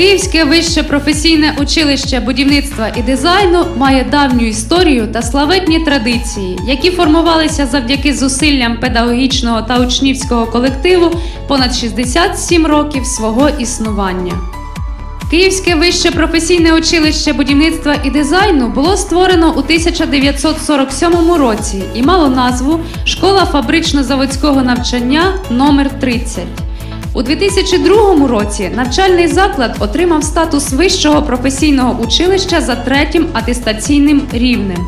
Київське вище професійне училище будівництва і дизайну має давню історію та славетні традиції, які формувалися завдяки зусиллям педагогічного та учнівського колективу понад 67 років свого існування. Київське вище професійне училище будівництва і дизайну було створено у 1947 році і мало назву Школа фабрично-заводського навчання номер 30 У 2002 році навчальний заклад отримав статус вищого професійного училища за третім атестаційним рівнем.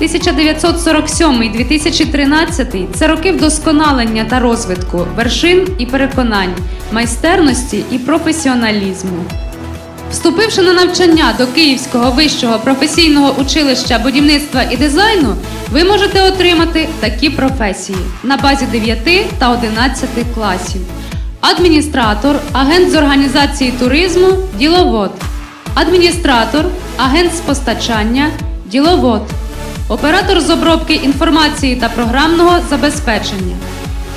1947-2013 це роки вдосконалення та розвитку вершин і переконань, майстерності і професіоналізму. Вступивши на навчання до Київського вищого професійного училища будівництва і дизайну, ви можете отримати такі професії на базі 9 та 11 класів: адміністратор, агент з організації туризму, діловод, адміністратор, агент з постачання, діловод, оператор з обробки інформації та програмного забезпечення,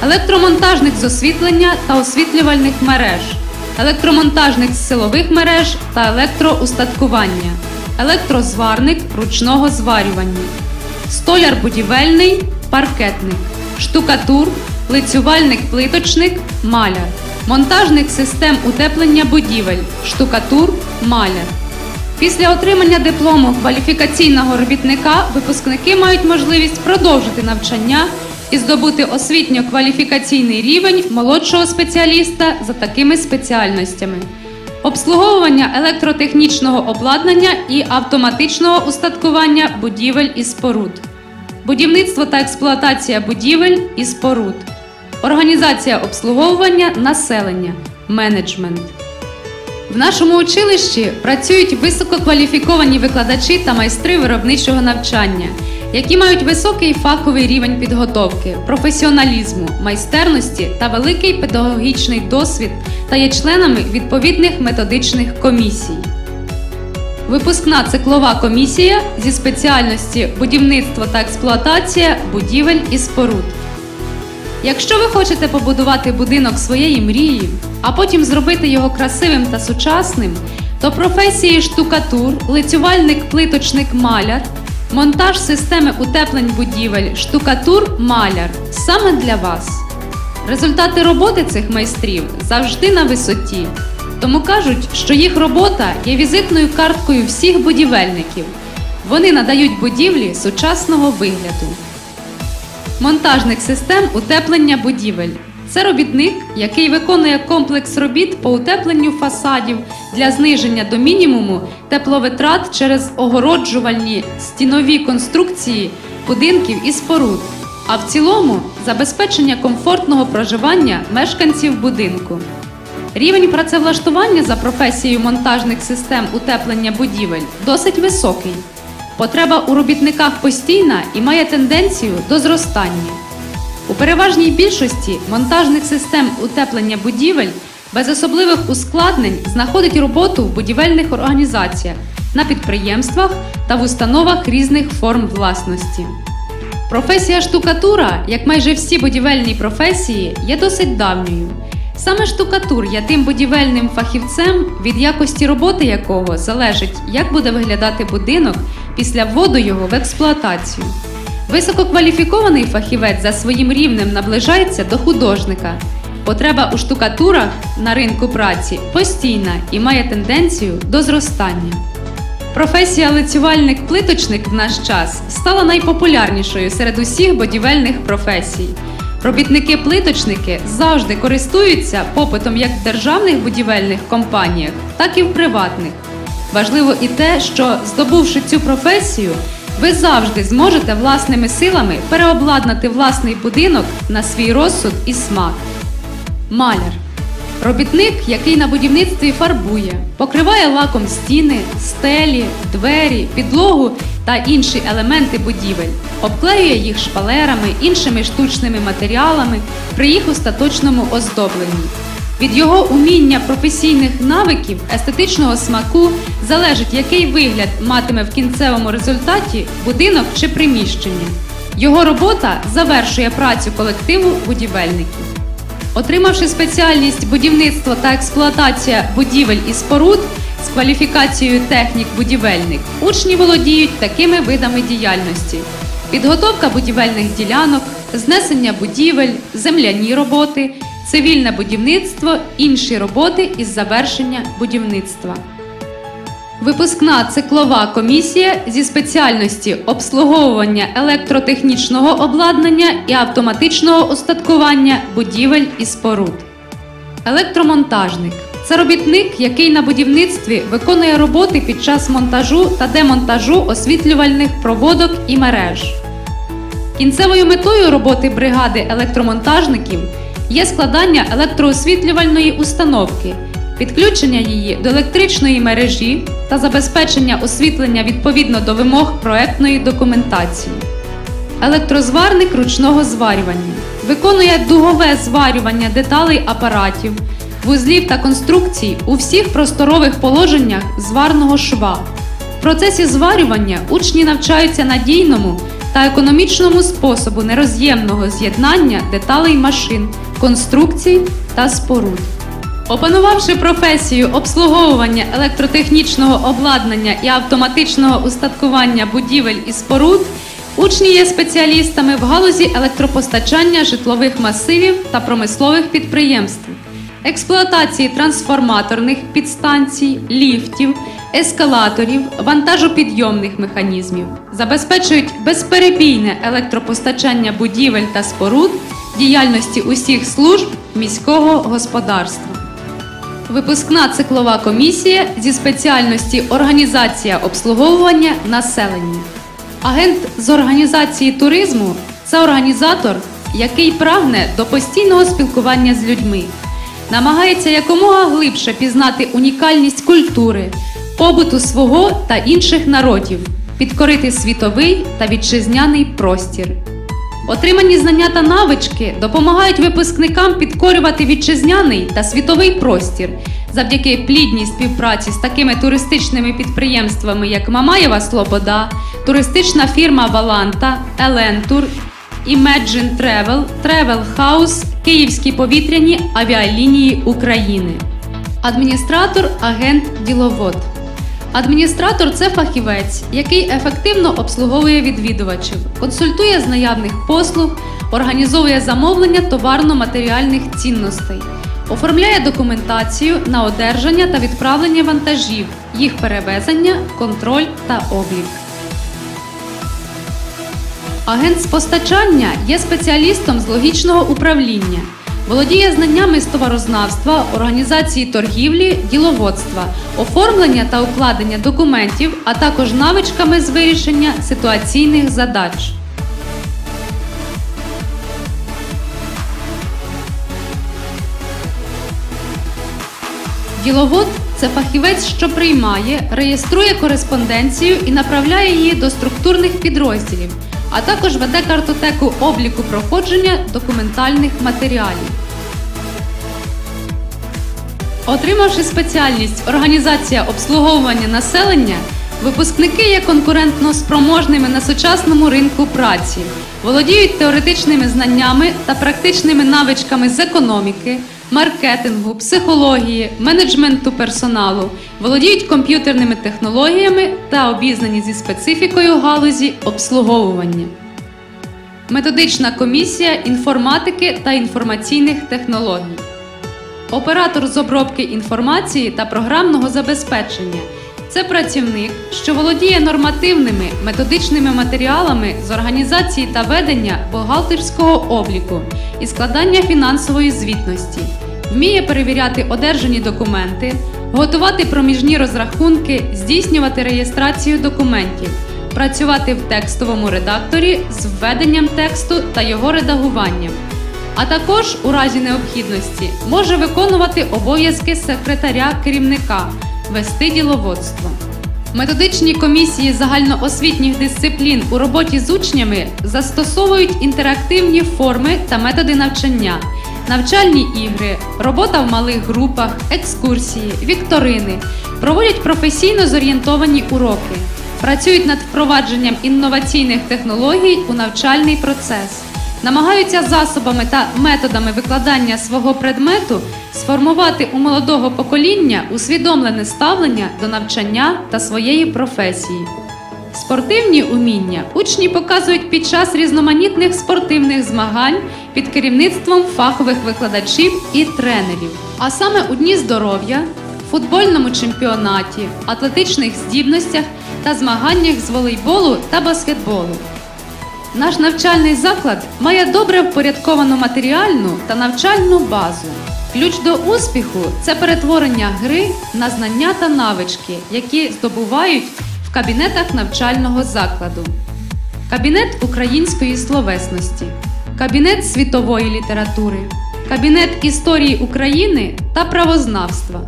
електромонтажник з освітлення та освітлювальних мереж. Електромонтажник з силових мереж та електроустаткування, електрозварник ручного зварювання, столяр будівельний, паркетник, штукатур, лицювальник плиточник, маляр, монтажник систем утеплення будівель, штукатур, маляр. Після отримання диплому кваліфікаційного робітника випускники мають можливість продовжити навчання і здобути освітньо-кваліфікаційний рівень молодшого спеціаліста за такими спеціальностями: обслуговування електротехнічного обладнання і автоматичного устаткування будівель і споруд, будівництво та експлуатація будівель і споруд, організація обслуговування населення, менеджмент. В нашому училищі працюють висококваліфіковані викладачі та майстри виробничого навчання які мають високий фаховий рівень підготовки, професіоналізму, майстерності та великий педагогічний досвід та є членами відповідних методичних комісій. Випускна циклова комісія зі спеціальності будівництво та експлуатація будівель і споруд. Якщо ви хочете побудувати будинок своєї мрії, а потім зробити його красивим та сучасним, то професії штукатур, лицювальник, плиточник, маляр Монтаж системи утеплень будівель, штукатур, маляр саме для вас. Результати роботи цих майстрів завжди на висоті. Тому кажуть, що їх робота є візитною карткою всіх будівельників. Вони надають будівлі сучасного вигляду. Монтажник систем утеплення будівель. Це робітник, який виконує комплекс робіт по утепленню фасадів для зниження до мінімуму тепловитрат через огороджувальні стінові конструкції будинків і споруд, а в цілому забезпечення комфортного проживання мешканців будинку. Рівень працевлаштування за професією монтажних систем утеплення будівель досить високий. Потреба у робітниках постійна і має тенденцію до зростання. У переважній більшості монтажних систем утеплення будівель без особливих ускладнень знаходить роботу в будівельних організаціях, на підприємствах та в установах різних форм власності. Професія штукатура, як майже всі будівельні професії, є досить давньою. Саме штукатур є тим будівельним фахівцем, від якості роботи якого залежить, як буде виглядати будинок після вводу його в експлуатацію. Висококваліфікований фахівець за своїм рівнем наближається до художника. Потреба у штукатурах на ринку праці постійна і має тенденцію до зростання. Професія лицювальник-плиточник в наш час стала найпопулярнішою серед усіх будівельних професій. Робітники-плиточники завжди користуються попитом як в державних будівельних компаніях, так і в приватних. Важливо і те, що здобувши цю професію, ви завжди зможете власними силами переобладнати власний будинок на свій розсуд і смак. Маляр робітник, який на будівництві фарбує, покриває лаком стіни, стелі, двері, підлогу та інші елементи будівель, обклеює їх шпалерами, іншими штучними матеріалами при їх остаточному оздобленні. Від його уміння професійних навиків, естетичного смаку залежить, який вигляд матиме в кінцевому результаті будинок чи приміщення. Його робота завершує працю колективу будівельників. Отримавши спеціальність будівництво та експлуатація будівель і споруд з кваліфікацією технік-будівельник, учні володіють такими видами діяльності: підготовка будівельних ділянок, знесення будівель, земляні роботи, цивільне будівництво, інші роботи із завершення будівництва. Випускна циклова комісія зі спеціальності обслуговування електротехнічного обладнання і автоматичного устаткування будівель і споруд. Електромонтажник це робітник, який на будівництві виконує роботи під час монтажу та демонтажу освітлювальних проводок і мереж. Кінцевою метою роботи бригади електромонтажників є складання електроосвітлювальної установки, підключення її до електричної мережі та забезпечення освітлення відповідно до вимог проектної документації. Електрозварник ручного зварювання виконує дугове зварювання деталей апаратів, вузлів та конструкцій у всіх просторових положеннях зварного шва. В процесі зварювання учні навчаються надійному та економічному способу нероз'ємного з'єднання деталей машин, конструкцій та споруд. Опанувавши професію обслуговування електротехнічного обладнання і автоматичного устаткування будівель і споруд, учні є спеціалістами в галузі електропостачання житлових масивів та промислових підприємств, експлуатації трансформаторних підстанцій, ліфтів, ескалаторів, вантажопідйомних механізмів, забезпечують безперебійне електропостачання будівель та споруд діяльності усіх служб міського господарства. Випускна циклова комісія зі спеціальності організація обслуговування населення. Агент з організації туризму це організатор, який прагне до постійного спілкування з людьми, намагається якомога глибше пізнати унікальність культури, побуту свого та інших народів, підкорити світовий та вітчизняний простір. Отримані знання та навички допомагають випускникам підкорювати вітчизняний та світовий простір завдяки плідній співпраці з такими туристичними підприємствами, як Мамаєва Слобода, туристична фірма Валанта, Елентур, Imagine Travel, Travel House, Київські повітряні авіалінії України. Адміністратор, агент, діловод. Адміністратор це фахівець, який ефективно обслуговує відвідувачів, консультує з наявних послуг, організовує замовлення товарно-матеріальних цінностей, оформляє документацію на одержання та відправлення вантажів, їх перевезення, контроль та облік. Агент з постачання є спеціалістом з логічного управління, володіє знаннями з товарознавства, організації торгівлі, діловодства, оформлення та укладення документів, а також навичками з вирішення ситуаційних задач. Діловод це фахівець, що приймає, реєструє кореспонденцію і направляє її до структурних підрозділів, а також веде картотеку обліку проходження документальних матеріалів. Отримавши спеціальність організація обслуговування населення, випускники є конкурентно спроможними на сучасному ринку праці, володіють теоретичними знаннями та практичними навичками з економіки, маркетингу, психології, менеджменту персоналу, володіють комп'ютерними технологіями та обізнані зі специфікою галузі обслуговування. Методична комісія інформатики та інформаційних технологій. Оператор з обробки інформації та програмного забезпечення це працівник, що володіє нормативними методичними матеріалами з організації та ведення бухгалтерського обліку і складання фінансової звітності, вміє перевіряти одержані документи, готувати проміжні розрахунки, здійснювати реєстрацію документів, працювати в текстовому редакторі з введенням тексту та його редагуванням. А також у разі необхідності може виконувати обов'язки секретаря керівника, вести діловодство. Методичні комісії загальноосвітніх дисциплін у роботі з учнями застосовують інтерактивні форми та методи навчання, навчальні ігри, робота в малих групах, екскурсії, вікторини, проводять професійно зорієнтовані уроки, працюють над впровадженням інноваційних технологій у навчальний процес намагаються засобами та методами викладання свого предмету сформувати у молодого покоління усвідомлене ставлення до навчання та своєї професії. Спортивні уміння учні показують під час різноманітних спортивних змагань під керівництвом фахових викладачів і тренерів. А саме у Дні здоров'я, футбольному чемпіонаті, атлетичних здібностях та змаганнях з волейболу та баскетболу. Наш навчальний заклад має добре впорядковану матеріальну та навчальну базу. Ключ до успіху це перетворення гри на знання та навички, які здобувають в кабінетах навчального закладу. Кабінет української словесності, кабінет світової літератури, кабінет історії України та правознавства,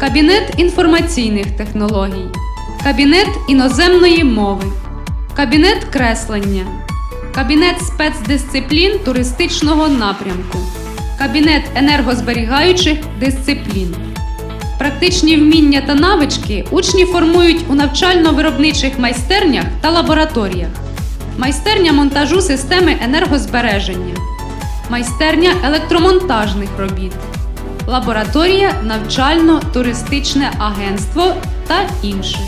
кабінет інформаційних технологій, кабінет іноземної мови, кабінет креслення, кабінет спецдисциплін туристичного напрямку, кабінет енергозберігаючих дисциплін. Практичні вміння та навички учні формують у навчально-виробничих майстернях та лабораторіях, майстерня монтажу системи енергозбереження, майстерня електромонтажних робіт, лабораторія навчально-туристичне агентство та інших,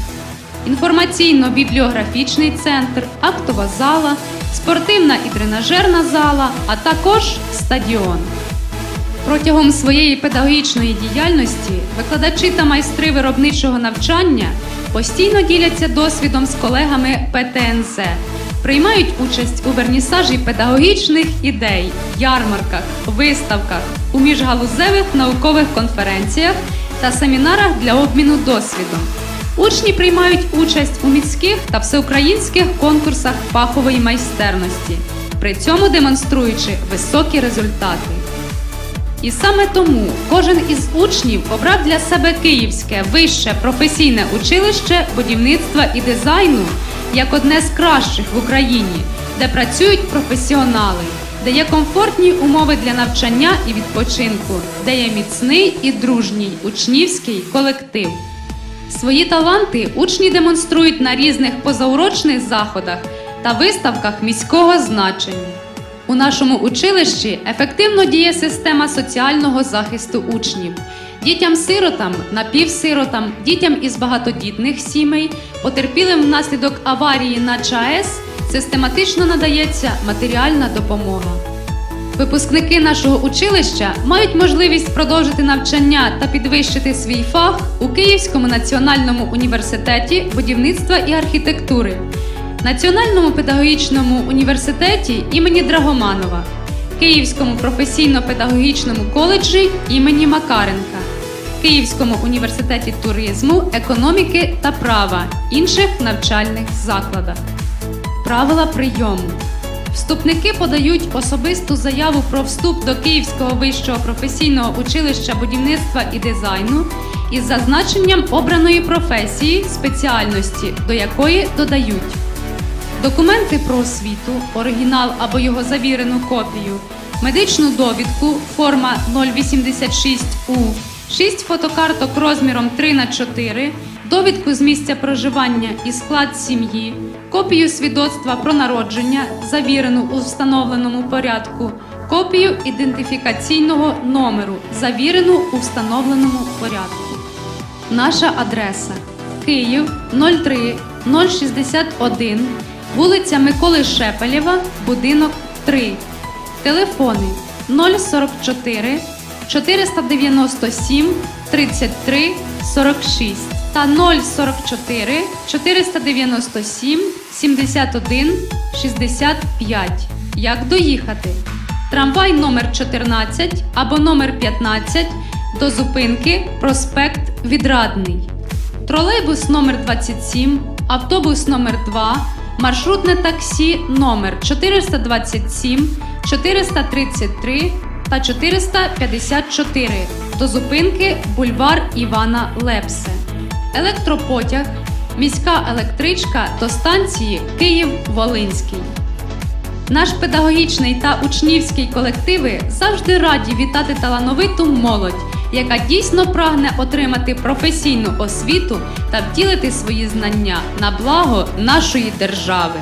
інформаційно-бібліографічний центр, актова зала, спортивна і тренажерна зала, а також стадіон. Протягом своєї педагогічної діяльності викладачі та майстри виробничого навчання постійно діляться досвідом з колегами ПТНЗ, приймають участь у вернісажі педагогічних ідей, ярмарках, виставках, у міжгалузевих наукових конференціях та семінарах для обміну досвідом. Учні приймають участь у міських та всеукраїнських конкурсах фахової майстерності, при цьому демонструючи високі результати. І саме тому кожен із учнів обрав для себе Київське вище професійне училище будівництва і дизайну як одне з кращих в Україні, де працюють професіонали, де є комфортні умови для навчання і відпочинку, де є міцний і дружній учнівський колектив. Свої таланти учні демонструють на різних позаурочних заходах та виставках міського значення. У нашому училищі ефективно діє система соціального захисту учнів. Дітям-сиротам, напівсиротам, дітям із багатодітних сімей, потерпілим внаслідок аварії на ЧАЕС систематично надається матеріальна допомога. Випускники нашого училища мають можливість продовжити навчання та підвищити свій фах у Київському національному університеті будівництва і архітектури, Національному педагогічному університеті імені Драгоманова, Київському професійно-педагогічному коледжі імені Макаренка, Київському університеті туризму, економіки та права, інших навчальних закладах. Правила прийому. Вступники подають особисту заяву про вступ до Київського вищого професійного училища будівництва і дизайну із зазначенням обраної професії, спеціальності, до якої додають документи про освіту, оригінал або його завірену копію, медичну довідку, форма 086У, 6 фотокарток розміром 3 х 4 довідку з місця проживання і склад сім'ї, копію свідоцтва про народження, завірену у встановленому порядку, копію ідентифікаційного номеру, завірену у встановленому порядку. Наша адреса Київ 03 061, вулиця Миколи Шепелєва, будинок 3. Телефони 044 497 33 46 та 044 497 71 65. Як доїхати? Трамвай номер 14 або номер 15 до зупинки Проспект Відрадний. Тролейбус номер 27, автобус номер 2, маршрутне таксі номер 427, 433 та 454 до зупинки Бульвар Івана Лепсе. Електропотяг, міська електричка до станції Київ-Волинський. Наш педагогічний та учнівський колективи завжди раді вітати талановиту молодь, яка дійсно прагне отримати професійну освіту та втілити свої знання на благо нашої держави.